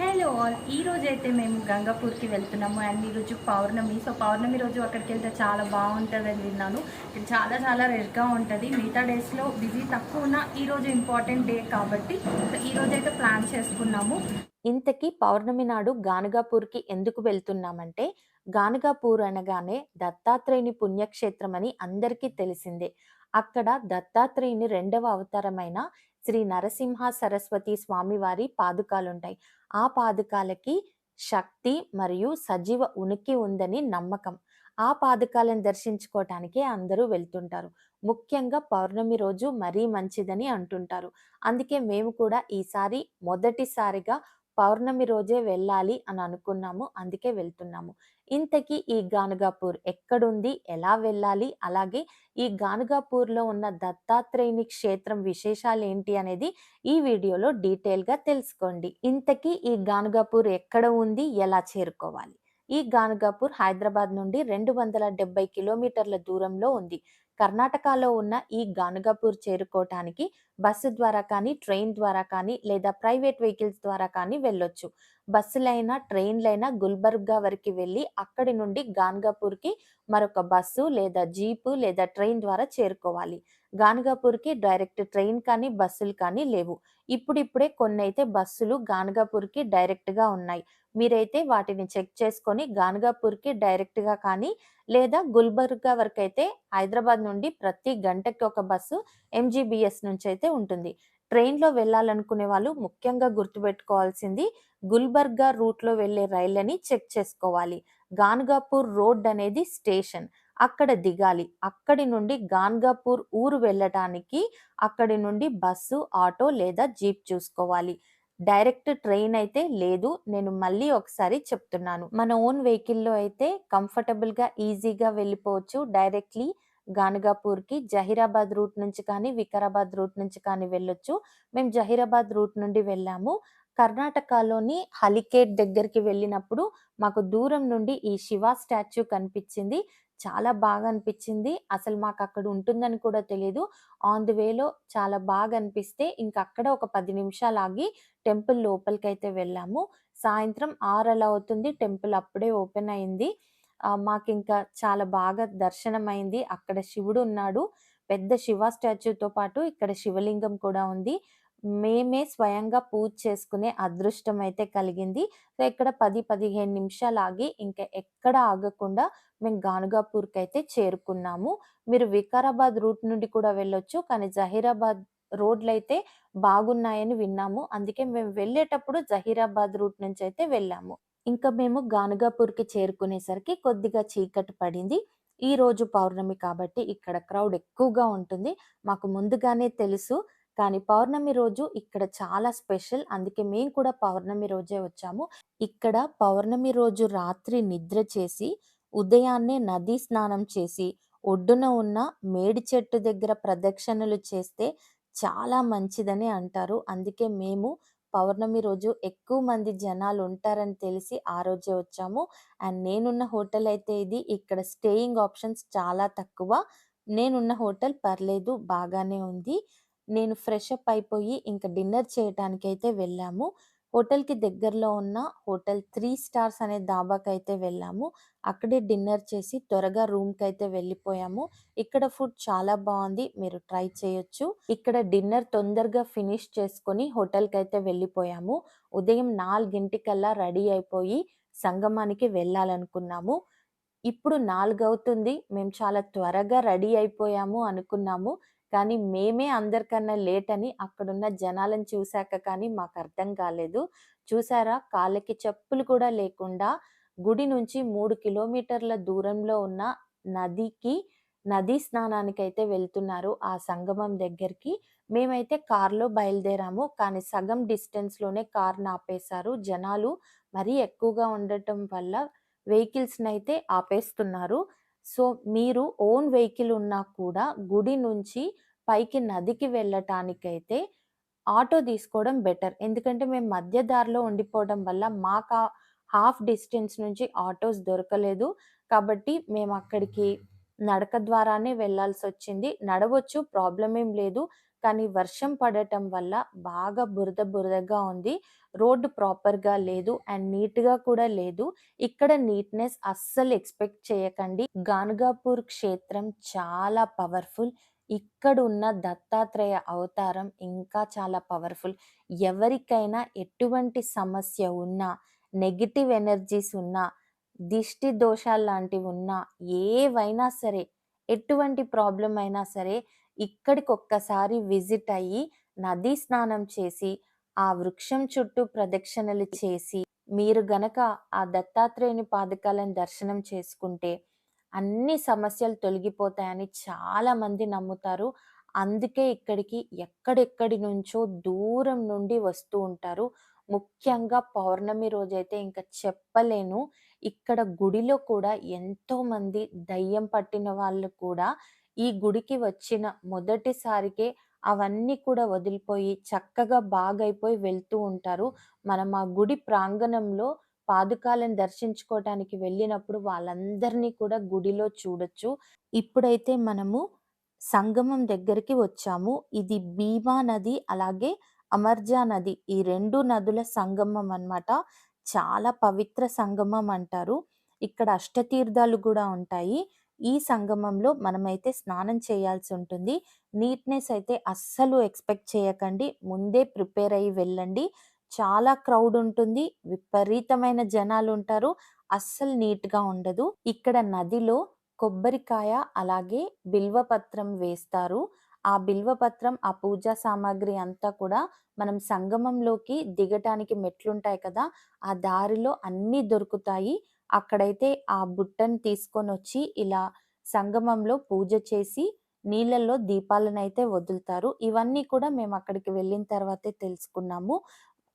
Hello all. ఈ రోజు అయితే మేము గంగాపూర్కి వెళ్తున్నాము అండ్ ఈరోజు పౌర్ణమి. సో పౌర్ణమి రోజు అక్కడికి వెళ్తే చాలా బాగుంటుంది అని విన్నాను చాలా చాలా రెడ్గా ఉంటుంది. మిగతా డేస్లో బిజీ తక్కువ ఉన్న ఈరోజు ఇంపార్టెంట్ డే కాబట్టి సో ఈ అయితే ప్లాన్ చేసుకున్నాము. ఇంతకీ పౌర్ణమి నాడు గానుగాపూర్‌కి ఎందుకు వెళ్తున్నామంటే, గానుగాపూర్ అనగానే దత్తాత్రేయుని పుణ్యక్షేత్రం అని అందరికీ తెలిసిందే. అక్కడ దత్తాత్రేయుని రెండవ అవతారమైన శ్రీ నరసింహ సరస్వతి స్వామివారి పాదుకాలుంటాయి. ఆ పాదుకాలకి శక్తి మరియు సజీవ ఉనికి ఉందని నమ్మకం. ఆ పాదుకాలను దర్శించుకోవటానికే అందరూ వెళ్తుంటారు. ముఖ్యంగా పౌర్ణమి రోజు మరీ మంచిదని అంటుంటారు. అందుకే మేము కూడా ఈసారి మొదటిసారిగా పౌర్ణమి రోజే వెళ్ళాలి అని అనుకున్నాము. అందుకే వెళ్తున్నాము. ఇంతకీ ఈ గానుగాపూర్ ఎక్కడుంది? ఎలా వెళ్ళాలి? అలాగే ఈ గానుగాపూర్‌లో ఉన్న దత్తాత్రేయుని క్షేత్రం విశేషాలు ఏంటి అనేది ఈ వీడియోలో డీటెయిల్‌గా తెలుసుకోండి. ఇంతకీ ఈ గానుగాపూర్ ఎక్కడ ఉంది? ఎలా చేరుకోవాలి? ఈ గానుగాపూర్ హైదరాబాద్ నుండి 270 కిలోమీటర్ల దూరంలో ఉంది. కర్ణాటకలో ఉన్న ఈ గానుగాపూర్ చేరుకోవటానికి బస్సు ద్వారా కానీ, ట్రైన్ ద్వారా కానీ లేదా ప్రైవేట్ వెహికల్స్ ద్వారా కానీ వెళ్ళొచ్చు. బస్సులైనా, ట్రైన్‌లైనా గుల్బర్గా వరకు వెళ్ళి అక్కడి నుండి గాన్గాపూర్కి మరొక బస్సు లేదా జీపు లేదా ట్రైన్ ద్వారా చేరుకోవాలి. గానుగాపూర్‌కి డైరెక్ట్ ట్రైన్ కానీ, బస్సులు కానీ లేవు. ఇప్పుడిప్పుడే కొన్ని అయితే బస్సులు గాన్గాపూర్కి డైరెక్ట్‌గా ఉన్నాయి. మీరైతే వాటిని చెక్ చేసుకొని గానుగాపూర్‌కి డైరెక్ట్‌గా కానీ లేదా గుల్బర్గా వరకైతే హైదరాబాద్ నుండి ప్రతి గంటకి ఒక బస్సు ఎంజీబీఎస్ నుంచి అయితే అయితే ఉంటుంది. ట్రైన్‌లో వెళ్ళాలనుకునే వాళ్ళు ముఖ్యంగా గుర్తుపెట్టుకోవాల్సింది గుల్బర్గా రూట్‌లో వెళ్ళే రైళ్ళని చెక్ చేసుకోవాలి. గాన్గాపూర్ రోడ్ అనేది స్టేషన్. అక్కడ దిగాలి. అక్కడి నుండి గాన్గాపూర్ ఊరు వెళ్ళటానికి అక్కడి నుండి బస్సు, ఆటో లేదా జీప్ చూసుకోవాలి. డైరెక్ట్ ట్రైన్ అయితే లేదు. నేను మళ్ళీ ఒకసారి చెప్తున్నాను. మన ఓన్ వెహికల్‌లో అయితే కంఫర్టబుల్‌గా, ఈజీగా వెళ్ళిపోవచ్చు. డైరెక్ట్‌లీ గానుగాపూర్‌కి జహీరాబాద్ రూట్ నుంచి కానీ, వికారాబాద్ రూట్ నుంచి కానీ వెళ్ళొచ్చు. మేము జహీరాబాద్ రూట్ నుండి వెళ్ళాము. కర్ణాటకలోని హలికేట్ దగ్గరికి వెళ్ళినప్పుడు మాకు దూరం నుండి ఈ శివ స్టాచ్యూ కనిపించింది. చాలా బాగా అనిపించింది. అసలు మాకు అక్కడ ఉంటుందని కూడా తెలియదు ఆన్ ది వేలో చాలా బాగా అనిపిస్తే ఇంకక్కడ ఒక పది నిమిషాలు ఆగి టెంపుల్ లోపలికైతే వెళ్ళాము. సాయంత్రం ఆరు అలా అవుతుంది. టెంపుల్ అప్పుడే ఓపెన్ అయింది. మాకు మాకింకా చాలా బాగా దర్శనమైంది. అక్కడ శివుడు ఉన్నాడు. పెద్ద శివ స్టాచ్యూతో పాటు ఇక్కడ శివలింగం కూడా ఉంది. మేమే స్వయంగా పూజ చేసుకునే అదృష్టం అయితే కలిగింది. సో, ఇక్కడ 10, 15 నిమిషాలు ఆగి ఇంకా ఎక్కడ ఆగకుండా మేము గానుగాపూర్‌కైతే చేరుకున్నాము. మీరు వికారాబాద్ రూట్ నుండి కూడా వెళ్ళొచ్చు. కానీ జహీరాబాద్ రోడ్లు అయితే బాగున్నాయని విన్నాము. అందుకే మేము వెళ్ళేటప్పుడు జహీరాబాద్ రూట్ నుంచి అయితే వెళ్ళాము. ఇంకా మేము గానుగాపూర్‌కి చేరుకునేసరికి కొద్దిగా చీకటి పడింది. ఈరోజు పౌర్ణమి కాబట్టి ఇక్కడ క్రౌడ్ ఎక్కువగా ఉంటుంది. మాకు ముందుగానే తెలుసు. కానీ పౌర్ణమి రోజు ఇక్కడ చాలా స్పెషల్. అందుకే మేము కూడా పౌర్ణమి రోజే వచ్చాము. ఇక్కడ పౌర్ణమి రోజు రాత్రి నిద్ర చేసి, ఉదయాన్నే నదీ స్నానం చేసి, ఒడ్డున ఉన్న మేడి చెట్టు దగ్గర ప్రదక్షిణలు చేస్తే చాలా మంచిదని అంటారు. అందుకే మేము పౌర్ణమి రోజు ఎక్కువ మంది జనాలు ఉంటారని తెలిసి ఆ రోజే వచ్చాము. అండ్ నేనున్న హోటల్ అయితే ఇది. ఇక్కడ స్టేయింగ్ ఆప్షన్స్ చాలా తక్కువ. నేనున్న హోటల్ పర్లేదు బాగానే ఉంది. నేను ఫ్రెష్ అప్ అయిపోయి ఇంకా డిన్నర్ చేయటానికైతే వెళ్ళాము. హోటల్‌కి దగ్గరలో ఉన్న హోటల్ త్రీ స్టార్స్ అనే ధాబాకైతే వెళ్ళాము. అక్కడే డిన్నర్ చేసి త్వరగా రూమ్కి అయితే వెళ్ళిపోయాము. ఇక్కడ ఫుడ్ చాలా బాగుంది మీరు ట్రై చేయొచ్చు. ఇక్కడ డిన్నర్ తొందరగా ఫినిష్ చేసుకొని హోటల్కి అయితే వెళ్ళిపోయాము. ఉదయం 4:00కల్లా రెడీ అయిపోయి సంగమానికి వెళ్ళాలనుకున్నాము. ఇప్పుడు నాలుగవుతుంది మేము చాలా త్వరగా రెడీ అయిపోయాము అనుకున్నాము. కానీ మేమే అందరికన్నా లేట్ అని అక్కడున్న జనాలను చూశాక కానీ మాకు అర్థం కాలేదు. చూసారా కాళ్ళకి చెప్పులు కూడా లేకుండా గుడి నుంచి మూడు కిలోమీటర్ల దూరంలో ఉన్న నదికి నదీ స్నానానికైతే వెళ్తున్నారు. ఆ సంగమం దగ్గరికి. మేమైతే కార్‌లో బయలుదేరాము. కానీ సగం డిస్టెన్స్‌లోనే కార్‌ని ఆపేశారు. జనాలు మరీ ఎక్కువగా ఉండటం వల్ల వెహికల్స్ని అయితే ఆపేస్తున్నారు. సో, మీరు ఓన్ వెహికల్ ఉన్నా కూడా గుడి నుంచి పైకి నదికి వెళ్ళటానికైతే ఆటో తీసుకోవడం బెటర్. ఎందుకంటే మేము మధ్య దారిలో ఉండిపోవడం వల్ల మాకు హాఫ్ డిస్టెన్స్ నుంచి ఆటోస్ దొరకలేదు. కాబట్టి మేము అక్కడికి నడక ద్వారానే వెళ్ళాల్సొచ్చింది. నడవచ్చు ప్రాబ్లం ఏం లేదు. కానీ వర్షం పడటం వల్ల బాగా బురద బురదగా ఉంది. రోడ్డు ప్రాపర్‌గా లేదు. అండ్ నీట్‌గా కూడా లేదు. ఇక్కడ నీట్‌నెస్ అస్సలు ఎక్స్‌పెక్ట్ చేయకండి. గానుగాపూర్ క్షేత్రం చాలా పవర్‌ఫుల్. ఇక్కడున్న దత్తాత్రేయ అవతారం ఇంకా చాలా పవర్‌ఫుల్. ఎవరికైనా ఎటువంటి సమస్య ఉన్నా, నెగిటివ్ ఎనర్జీస్ ఉన్నా, దిష్టి దోషాలు లాంటివి ఉన్నా ఏవైనా సరే, ఎటువంటి ప్రాబ్లం అయినా సరే, ఇక్కడికొక్కసారి విజిట్ అయ్యి, నదీ స్నానం చేసి, ఆ వృక్షం చుట్టూ ప్రదక్షిణలు చేసి, మీరు గనక ఆ దత్తాత్రేయుని పాదకాలను దర్శనం చేసుకుంటే, అన్ని సమస్యలు తొలగిపోతాయని చాలామంది నమ్ముతారు. అందుకే ఇక్కడికి ఎక్కడెక్కడి నుంచో దూరం నుండి వస్తూ ఉంటారు. ముఖ్యంగా పౌర్ణమి రోజైతే ఇంకా చెప్పలేను. ఇక్కడ గుడిలో కూడా ఎంతోమంది దయ్యం పట్టిన వాళ్ళు కూడా ఈ గుడికి వచ్చిన మొదటిసారికే అవన్నీ కూడా వదిలిపోయి, చక్కగా బాగైపోయి వెళ్తూ ఉంటారు. మనం ఆ గుడి ప్రాంగణంలో పాదుకాలను దర్శించుకోవటానికి వెళ్ళినప్పుడు వాళ్ళందరినీ కూడా గుడిలో చూడొచ్చు. ఇప్పుడైతే మనము సంగమం దగ్గరికి వచ్చాము. ఇది భీమా నది, అలాగే అమర్జా నది. ఈ రెండు నదుల సంగమం అన్నమాట. చాలా పవిత్ర సంగమం అంటారు. ఇక్కడ అష్టతీర్థాలు కూడా ఉంటాయి. ఈ సంగమంలో మనమైతే స్నానం చేయాల్సి ఉంటుంది. నీట్‌నెస్ అయితే అస్సలు ఎక్స్‌పెక్ట్ చేయకండి. ముందే ప్రిపేర్ అయ్యి వెళ్ళండి. చాలా క్రౌడ్ ఉంటుంది. విపరీతమైన జనాలు ఉంటారు అస్సలు నీట్‌గా ఉండదు. ఇక్కడ నదిలో కొబ్బరికాయ, అలాగే బిల్వపత్రం వేస్తారు. ఆ బిల్వపత్రం, ఆ పూజా సామాగ్రి అంతా కూడా మనం సంగమంలోకి దిగటానికి మెట్లుంటాయి కదా! ఆ దారిలో అన్నీ దొరుకుతాయి. అక్కడైతే ఆ బుట్టను తీసుకొని వచ్చి ఇలా సంగమంలో పూజ చేసి, నీళ్ళల్లో దీపాలనైతే వదులుతారు. ఇవన్నీ కూడా మేము అక్కడికి వెళ్ళిన తర్వాతే తెలుసుకున్నాము.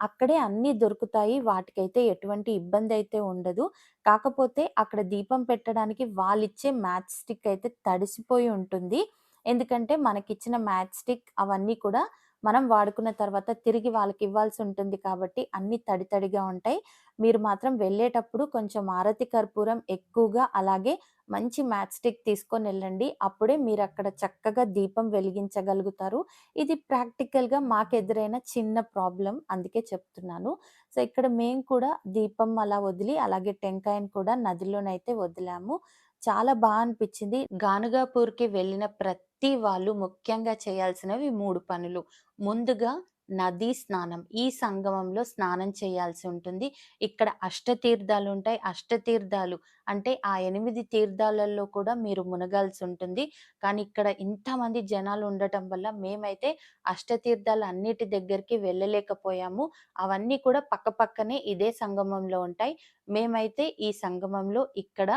అక్కడే అన్నీ దొరుకుతాయి. వాటికైతే ఎటువంటి ఇబ్బంది అయితే ఉండదు. కాకపోతే అక్కడ దీపం పెట్టడానికి వాళ్ళిచ్చే మ్యాచ్ స్టిక్ అయితే తడిసిపోయి ఉంటుంది. ఎందుకంటే మనకిచ్చిన మ్యాచ్ స్టిక్ అవన్నీ కూడా మనం వాడుకున్న తర్వాత తిరిగి వాళ్ళకి ఇవ్వాల్సి ఉంటుంది కాబట్టి అన్నీ తడి తడిగా ఉంటాయి. మీరు మాత్రం వెళ్ళేటప్పుడు కొంచెం ఆరతి కర్పూరం ఎక్కువగా, అలాగే మంచి మ్యాచ్ స్టిక్ తీసుకొని వెళ్ళండి అప్పుడే మీరు అక్కడ చక్కగా దీపం వెలిగించగలుగుతారు. ఇది ప్రాక్టికల్‌గా మాకు ఎదురైన చిన్న ప్రాబ్లం అందుకే చెప్తున్నాను. సో, ఇక్కడ మేము కూడా దీపం అలా వదిలి, అలాగే టెంకాయను కూడా నదిలోనైతే వదిలాము. చాలా బా అనిపించింది గానుగాపూర్‌కి వెళ్ళిన ప్రతి వాళ్ళు ముఖ్యంగా చేయాల్సినవి 3 పనులు. ముందుగా నదీ స్నానం. ఈ సంగమంలో స్నానం చేయాల్సి ఉంటుంది. ఇక్కడ అష్టతీర్థాలు ఉంటాయి అష్టతీర్థాలు అంటే ఆ ఎనిమిది తీర్థాలలో కూడా మీరు మునగాల్సి ఉంటుంది కానీ ఇక్కడ ఇంతమంది జనాలు ఉండటం వల్ల మేమైతే అష్టతీర్థాలు అన్నిటి దగ్గరికి వెళ్ళలేకపోయాము. అవన్నీ కూడా పక్కపక్కనే ఇదే సంగమంలో ఉంటాయి. మేమైతే ఈ సంగమంలో ఇక్కడ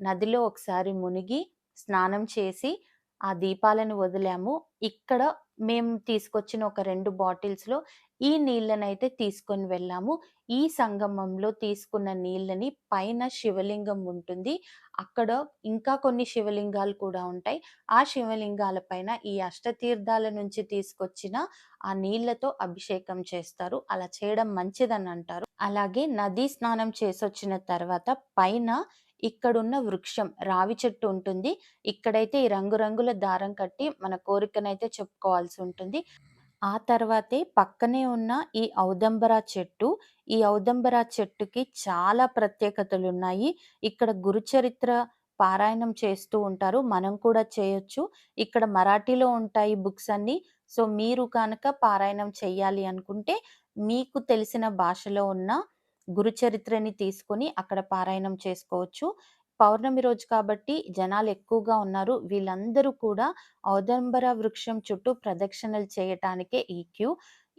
నదిలో ఒకసారి మునిగి, స్నానం చేసి, ఆ దీపాలను వదిలాము. ఇక్కడ మేము తీసుకొచ్చిన ఒక రెండు బాటిల్స్‌లో ఈ నీళ్ళనైతే తీసుకొని వెళ్ళాము. ఈ సంగమంలో తీసుకున్న నీళ్ళని పైన శివలింగం ఉంటుంది. అక్కడ ఇంకా కొన్ని శివలింగాలు కూడా ఉంటాయి. ఆ శివలింగాల పైన ఈ అష్టతీర్థాల నుంచి తీసుకొచ్చిన ఆ నీళ్ళతో అభిషేకం చేస్తారు. అలా చేయడం మంచిదని అంటారు అలాగే నదీ స్నానం చేసొచ్చిన తర్వాత పైన ఇక్కడున్న వృక్షం రావి చెట్టు ఉంటుంది. ఇక్కడైతే ఈ రంగురంగుల దారం కట్టి మన కోరికనైతే చెప్పుకోవాల్సుంటుంది. ఆ తర్వాతే పక్కనే ఉన్న ఈ ఔదంబర చెట్టు. ఈ ఔదంబర చెట్టుకి చాలా ప్రత్యేకతలున్నాయి. ఇక్కడ గురుచరిత్ర పారాయణం చేస్తూ ఉంటారు. మనం కూడా చేయొచ్చు. ఇక్కడ మరాఠీలో ఉంటాయి బుక్స్ అన్నీ. సో, మీరు కనుక పారాయణం చెయ్యాలి అనుకుంటే, మీకు తెలిసిన భాషలో ఉన్న గురుచరిత్రని తీసుకొని అక్కడ పారాయణం చేసుకోవచ్చు. పౌర్ణమి రోజు కాబట్టి జనాలు ఎక్కువగా ఉన్నారు. వీళ్ళందరూ కూడా ఔదంబర వృక్షం చుట్టూ ప్రదక్షిణలు చేయటానికే ఈ క్యూ.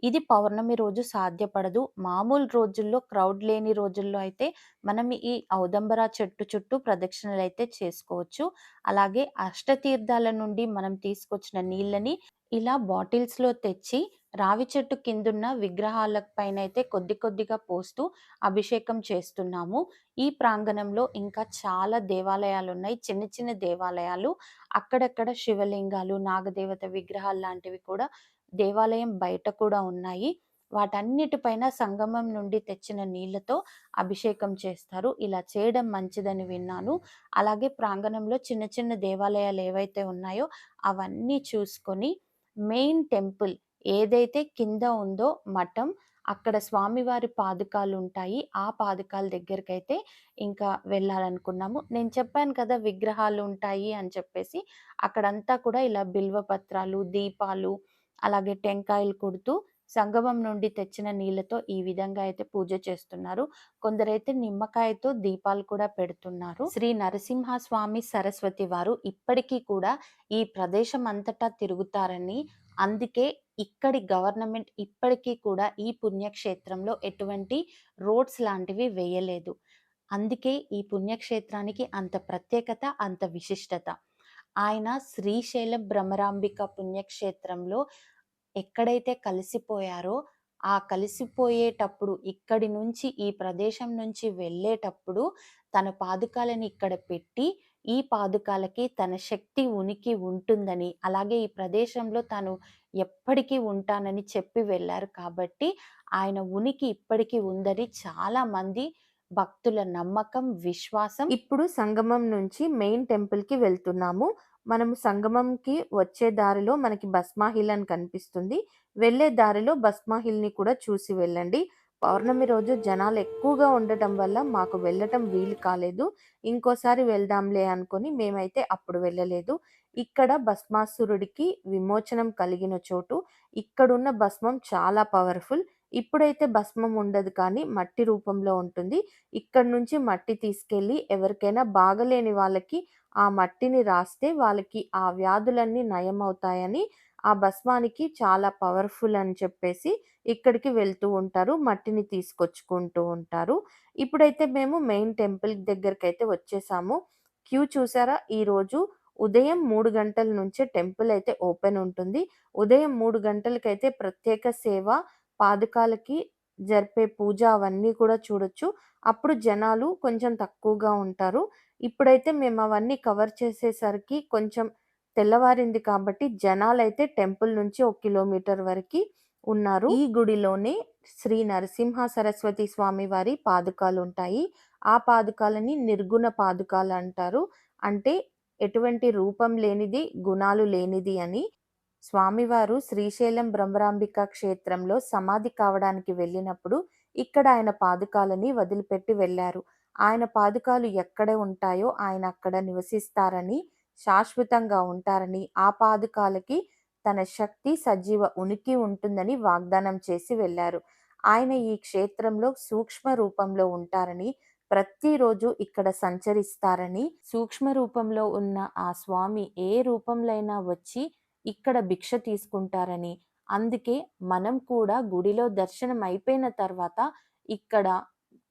ఇది పౌర్ణమి రోజు సాధ్యపడదు. మామూలు రోజుల్లో క్రౌడ్ లేని రోజుల్లో అయితే మనం ఈ ఔదంబర చెట్టు చుట్టూ ప్రదక్షిణలు అయితే చేసుకోవచ్చు. అలాగే అష్టతీర్థాల నుండి మనం తీసుకొచ్చిన నీళ్ళని ఇలా బాటిల్స్‌లో తెచ్చి రావి చెట్టు కిందున్న విగ్రహాల అయితే కొద్ది కొద్దిగా పోస్తూ అభిషేకం చేస్తున్నాము. ఈ ప్రాంగణంలో ఇంకా చాలా దేవాలయాలు ఉన్నాయి చిన్న చిన్న దేవాలయాలు. అక్కడక్కడ శివలింగాలు, నాగదేవత విగ్రహాలు లాంటివి కూడా దేవాలయం బయట కూడా ఉన్నాయి. వాటన్నిటిపైన సంగమం నుండి తెచ్చిన నీళ్ళతో అభిషేకం చేస్తారు. ఇలా చేయడం మంచిదని విన్నాను. అలాగే ప్రాంగణంలో చిన్న చిన్న దేవాలయాలు ఏవైతే ఉన్నాయో అవన్నీ చూసుకొని, మెయిన్ టెంపుల్ ఏదైతే కింద ఉందో మఠం అక్కడ స్వామివారి పాదుకాలు ఉంటాయి. ఆ పాదుకాల దగ్గరకైతే ఇంకా వెళ్ళాలనుకున్నాము. నేను చెప్పాను కదా! విగ్రహాలు ఉంటాయి అని చెప్పేసి. అక్కడంతా కూడా ఇలా బిల్వ పత్రాలు, దీపాలు అలాగే టెంకాయలు కొడుతూ సంగమం నుండి తెచ్చిన నీళ్ళతో ఈ విధంగా అయితే పూజ చేస్తున్నారు. కొందరైతే నిమ్మకాయతో దీపాలు కూడా పెడుతున్నారు. శ్రీ నరసింహస్వామి సరస్వతి వారు ఇప్పటికీ కూడా ఈ ప్రదేశం అంతటా తిరుగుతారని, అందుకే ఇక్కడి గవర్నమెంట్ ఇప్పటికీ కూడా ఈ పుణ్యక్షేత్రంలో ఎటువంటి రోడ్స్ లాంటివి వేయలేదు. అందుకే ఈ పుణ్యక్షేత్రానికి అంత ప్రత్యేకత, అంత విశిష్టత. ఆయన శ్రీశైలం భ్రమరాంబిక పుణ్యక్షేత్రంలో ఎక్కడైతే కలిసిపోయారో, ఆ కలిసిపోయేటప్పుడు ఇక్కడి నుంచి ఈ ప్రదేశం నుంచి వెళ్ళేటప్పుడు తన పాదుకాలని ఇక్కడ పెట్టి, ఈ పాదుకాలకి తన శక్తి ఉనికి ఉంటుందని, అలాగే ఈ ప్రదేశంలో తాను ఎప్పటికీ ఉంటానని చెప్పి వెళ్ళారు కాబట్టి, ఆయన ఉనికి ఇప్పటికీ ఉందని చాలామంది భక్తుల నమ్మకం, విశ్వాసం. ఇప్పుడు సంగమం నుంచి మెయిన్ టెంపుల్‌కి వెళ్తున్నాము. మనము సంగమంకి వచ్చే దారిలో మనకి భస్మా హిల్ అని కనిపిస్తుంది. వెళ్ళే దారిలో భస్మా హిల్‌ని కూడా చూసి వెళ్ళండి. పౌర్ణమి రోజు జనాలు ఎక్కువగా ఉండటం వల్ల మాకు వెళ్ళటం వీలు కాలేదు. ఇంకోసారి వెళ్దాంలే అనుకొని మేమైతే అప్పుడు వెళ్ళలేదు. ఇక్కడ భస్మాసురుడికి విమోచనం కలిగిన చోటు. ఇక్కడున్న భస్మం చాలా పవర్‌ఫుల్. ఇప్పుడైతే భస్మం ఉండదు కానీ మట్టి రూపంలో ఉంటుంది. ఇక్కడ నుంచి మట్టి తీసుకెళ్ళి ఎవరికైనా బాగలేని వాళ్ళకి ఆ మట్టిని రాస్తే వాళ్ళకి ఆ వ్యాధులన్నీ నయమవుతాయని, ఆ భస్మానికి చాలా పవర్‌ఫుల్ అని చెప్పేసి ఇక్కడికి వెళ్తూ ఉంటారు. మట్టిని తీసుకొచ్చుకుంటూ ఉంటారు. ఇప్పుడైతే మేము మెయిన్ టెంపుల్ దగ్గరకైతే వచ్చేసాము. క్యూ చూసారా? ఈరోజు ఉదయం మూడు గంటల నుంచే టెంపుల్ అయితే ఓపెన్ ఉంటుంది. ఉదయం మూడు గంటలకైతే ప్రత్యేక సేవ, పాదుకాలకి జరిపే పూజ అవన్నీ కూడా చూడొచ్చు. అప్పుడు జనాలు కొంచెం తక్కువగా ఉంటారు. ఇప్పుడైతే మేము అవన్నీ కవర్ చేసేసరికి కొంచెం తెల్లవారింది కాబట్టి జనాలైతే టెంపుల్ నుంచి ఒక కిలోమీటర్ వరకు ఉన్నారు. ఈ గుడిలోనే శ్రీ నరసింహ సరస్వతి స్వామి వారి పాదుకాలుంటాయి. ఆ పాదుకాలని నిర్గుణ పాదుకాలు అంటారు. అంటే ఎటువంటి రూపం లేనిది, గుణాలు లేనిది అని. స్వామివారు శ్రీశైలం బ్రహ్మరాంబిక క్షేత్రంలో సమాధి కావడానికి వెళ్ళినప్పుడు ఇక్కడ ఆయన పాదుకాలని వదిలిపెట్టి వెళ్ళారు. ఆయన పాదుకాలు ఎక్కడ ఉంటాయో ఆయన అక్కడ నివసిస్తారని, శాశ్వతంగా ఉంటారని, ఆ పాదుకాలకి తన శక్తి, సజీవ ఉనికి ఉంటుందని వాగ్దానం చేసి వెళ్ళారు. ఆయన ఈ క్షేత్రంలో సూక్ష్మ రూపంలో ఉంటారని, ప్రతిరోజు ఇక్కడ సంచరిస్తారని, సూక్ష్మ రూపంలో ఉన్న ఆ స్వామి ఏ రూపంలో అయినా వచ్చి ఇక్కడ భిక్ష తీసుకుంటారని, అందుకే మనం కూడా గుడిలో దర్శనం అయిపోయిన తర్వాత ఇక్కడ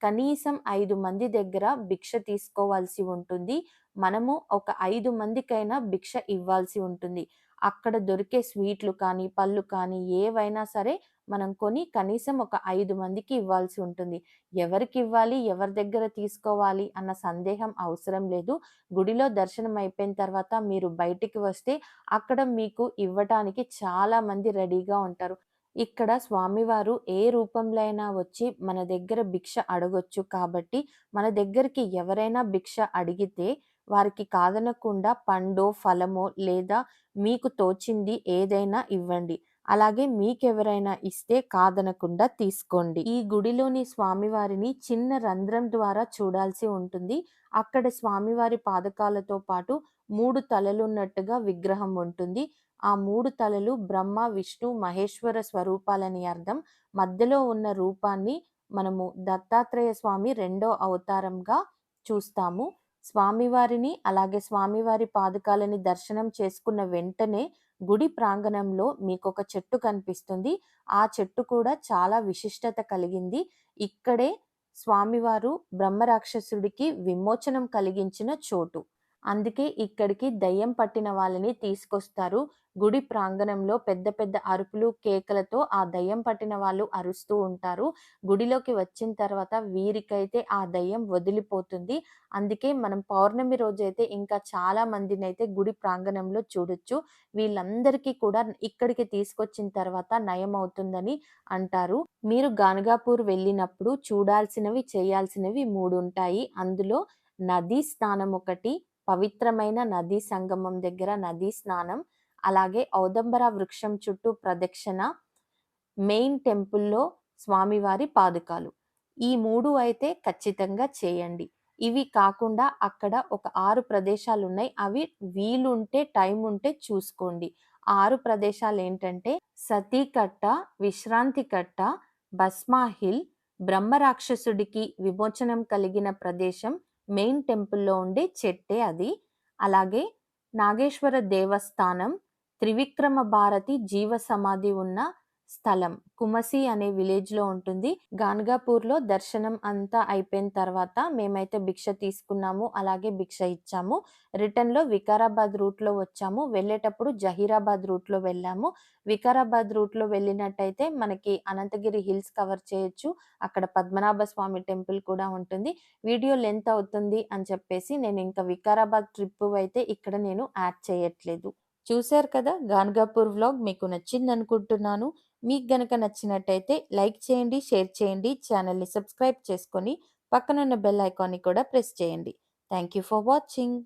కనీసం ఐదు మంది దగ్గర భిక్ష తీసుకోవాల్సి ఉంటుంది. మనము ఒక ఐదు మందికైనా భిక్ష ఇవ్వాల్సి ఉంటుంది. అక్కడ దొరికే స్వీట్లు కానీ, పళ్ళు కానీ ఏవైనా సరే మనం కొని కనీసం ఒక ఐదు మందికి ఇవ్వాల్సి ఉంటుంది. ఎవరికి ఇవ్వాలి ఎవరి దగ్గర తీసుకోవాలి అన్న సందేహం అవసరం లేదు. గుడిలో దర్శనం అయిపోయిన తర్వాత మీరు బయటికి వస్తే అక్కడ మీకు ఇవ్వటానికి చాలా మంది రెడీగా ఉంటారు. ఇక్కడ స్వామివారు ఏ రూపంలో అయినా వచ్చి మన దగ్గర భిక్ష అడగొచ్చు కాబట్టి, మన దగ్గరికి ఎవరైనా భిక్ష అడిగితే వారికి కాదనకుండా పండో, ఫలమో లేదా మీకు తోచింది ఏదైనా ఇవ్వండి. అలాగే మీకెవరైనా ఇస్తే కాదనకుండా తీసుకోండి. ఈ గుడిలోని స్వామివారిని చిన్న రంధ్రం ద్వారా చూడాల్సి ఉంటుంది. అక్కడ స్వామివారి పాదకాలతో పాటు మూడు తలలున్నట్టుగా విగ్రహం ఉంటుంది. ఆ మూడు తలలు బ్రహ్మ, విష్ణు, మహేశ్వర స్వరూపాలని అర్థం. మధ్యలో ఉన్న రూపాన్ని మనము దత్తాత్రేయ స్వామి రెండో అవతారంగా చూస్తాము. స్వామివారిని అలాగే స్వామివారి పాదుకాలని దర్శనం చేసుకున్న వెంటనే గుడి ప్రాంగణంలో మీకొక చెట్టు కనిపిస్తుంది. ఆ చెట్టు కూడా చాలా విశిష్టత కలిగింది. ఇక్కడే స్వామివారు బ్రహ్మరాక్షసుడికి విమోచనం కలిగించిన చోటు. అందుకే ఇక్కడికి దయ్యం పట్టిన వాళ్ళని తీసుకొస్తారు. గుడి ప్రాంగణంలో పెద్ద పెద్ద అరుపులు, కేకలతో ఆ దయ్యం పట్టిన వాళ్ళు అరుస్తూ ఉంటారు. గుడిలోకి వచ్చిన తర్వాత వీరికైతే ఆ దయ్యం వదిలిపోతుంది. అందుకే మనం పౌర్ణమి రోజైతే ఇంకా చాలా మందినైతే గుడి ప్రాంగణంలో చూడొచ్చు. వీళ్ళందరికీ కూడా ఇక్కడికి తీసుకొచ్చిన తర్వాత నయం అవుతుందని అంటారు. మీరు గాణగాపూర్ వెళ్ళినప్పుడు చూడాల్సినవి, చేయాల్సినవి మూడు ఉంటాయి. అందులో నదీ స్నానం ఒకటి, పవిత్రమైన నదీ సంగమం దగ్గర నదీ స్నానం, అలాగే ఔదంబర వృక్షం చుట్టూ ప్రదక్షిణ, మెయిన్ టెంపుల్‌లో స్వామివారి పాదుకాలు. ఈ మూడు అయితే ఖచ్చితంగా చేయండి. ఇవి కాకుండా అక్కడ ఒక ఆరు ప్రదేశాలు ఉన్నాయి అవి వీలుంటే, టైం ఉంటే చూసుకోండి. ఆరు ప్రదేశాలు ఏంటంటే సతీకట్ట, విశ్రాంతి కట్ట, భస్మాహిల్ బ్రహ్మరాక్షసుడికి విమోచనం కలిగిన ప్రదేశం, మెయిన్ టెంపుల్‌లో ఉండే చెట్టే అది. అలాగే నాగేశ్వర దేవస్థానం, త్రివిక్రమ భారతి జీవ సమాధి ఉన్న స్థలం. కుమసి అనే విలేజ్‌లో ఉంటుంది. గాన్‌గాపూర్‌లో దర్శనం అంతా అయిపోయిన తర్వాత మేమైతే భిక్ష తీసుకున్నాము. అలాగే భిక్ష ఇచ్చాము. రిటర్న్‌లో వికారాబాద్ రూట్‌లో వచ్చాము. వెళ్ళేటప్పుడు జహీరాబాద్ రూట్‌లో వెళ్ళాము. వికారాబాద్ రూట్‌లో వెళ్ళినట్టయితే మనకి అనంతగిరి హిల్స్ కవర్ చేయొచ్చు. అక్కడ పద్మనాభ స్వామి టెంపుల్ కూడా ఉంటుంది. వీడియో లెంత్ అవుతుంది అని చెప్పేసి నేను ఇంకా వికారాబాద్ ట్రిప్ అయితే ఇక్కడ నేను యాడ్ చేయట్లేదు. చూశారు కదా! గాన్‌గాపూర్ వ్లాగ్ మీకు నచ్చిందనుకుంటున్నాను. మీకు గనక నచ్చినట్టయితే లైక్ చేయండి, షేర్ చేయండి, ఛానల్ని సబ్స్క్రైబ్ చేసుకొని పక్కనున్న బెల్ ఐకాన్‌ని కూడా ప్రెస్ చేయండి. Thank you for watching.